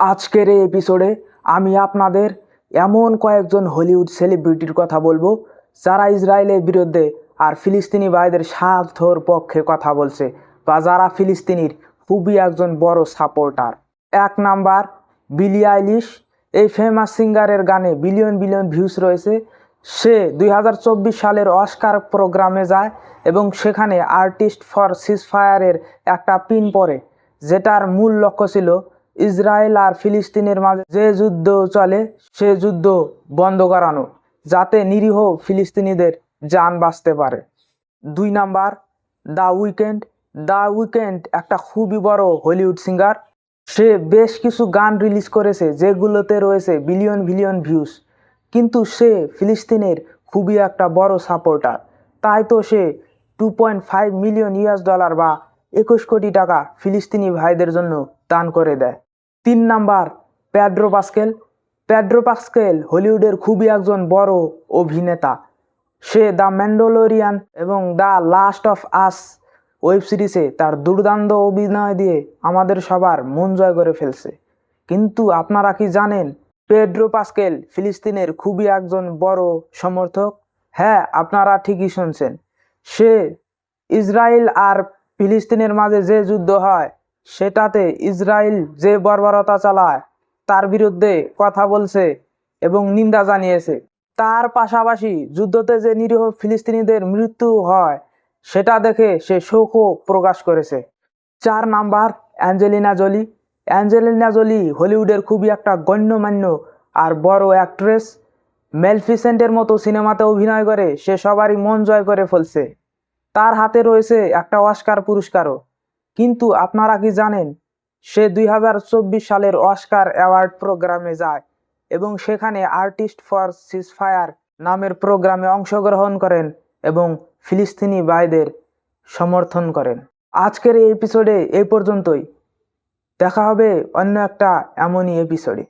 আজকের এই এপিসোডে আমি আপনাদের এমন কয়েকজন হলিউড সেলিব্রিটির কথা বলব, যারা ইসরায়েলের বিরুদ্ধে আর ফিলিস্তিনি ভাইদের স্বার্থর পক্ষে কথা বলছে বা যারা ফিলিস্তিনির খুবই একজন বড় সাপোর্টার এক নাম্বার বিলি আইলিশ এই ফেমাস সিঙ্গারের গানে বিলিয়ন বিলিয়ন ভিউস রয়েছে। সে দুই হাজার চব্বিশ সালের অস্কার প্রোগ্রামে যায় এবং সেখানে আর্টিস্ট ফর সিজফায়ারের একটা পিন পরে যেটার মূল লক্ষ্য ছিল ইসরায়েল আর ফিলিস্তিনের মাঝে যে যুদ্ধ চলে, সে যুদ্ধ বন্ধ করানো, যাতে নিরীহ ফিলিস্তিনিদের যান বাঁচতে পারে। দুই number, the weekend. The weekend একটা খুবই বড় হলিউড সিঙ্গার। সে বেশ কিছু গান রিলিজ করেছে, যেগুলোতে রয়েছে বিলিয়ন বিলিয়ন ভিউস কিন্তু সে ফিলিস্তিনের খুবই একটা বড় সাপোর্টার। তাই তো সে two point five million US dollar বা একুশ কোটি টাকা ফিলিস্তিনি ভাইদের জন্য দান করে দেয়। তিন number Pedro Pascal. Pedro Pascal হলিউডের খুবই একজন বড় অভিনেতা। সে দ্য ম্যান্ডোলোরিয়ান এবং the last of us web সিরিজে তার দুর্দান্ত অভিনয় দিয়ে আমাদের সবার মন জয় করে ফেলছে। কিন্তু আপনারা কি জানেন, পেড্রো পাস্কেল ফিলিস্তিনের খুবই একজন বড় সমর্থক? হ্যাঁ আপনারা ঠিকই শুনছেন। সে ইসরায়েল আর ফিলিস্তিনের মাঝে যে যুদ্ধ হয় সেটাতে ইসরায়েল যে বর্বরতা চালায়, তার বিরুদ্ধে কথা বলছে এবং নিন্দা জানিয়েছে। তার পাশাপাশি যুদ্ধতে যে নিরীহ ফিলিস্তিনিদের মৃত্যু হয়, সেটা দেখে সে শোকও প্রকাশ করেছে। চার number, Angelina Jolie. Angelina Jolie হলিউডের খুবই একটা গণ্যমান্য আর বড় অ্যাক্ট্রেস। মেলফিসেন্টের মতো সিনেমাতে অভিনয় করে, সে সবারই মন জয় করে ফেলছে। তার হাতে রয়েছে একটা অস্কার পুরস্কারও। কিন্তু আপনারা কি জানেন, সে দুই হাজার চব্বিশ সালের অস্কার অ্যাওয়ার্ড প্রোগ্রামে যায় এবং সেখানে আর্টিস্ট ফর সিজফায়ার নামের প্রোগ্রামে অংশগ্রহণ করেন এবং ফিলিস্তিনি ভাইদের সমর্থন করেন। আজকের এই এপিসোডে এই পর্যন্তই। দেখা হবে অন্য একটা এমনই এপিসোডে।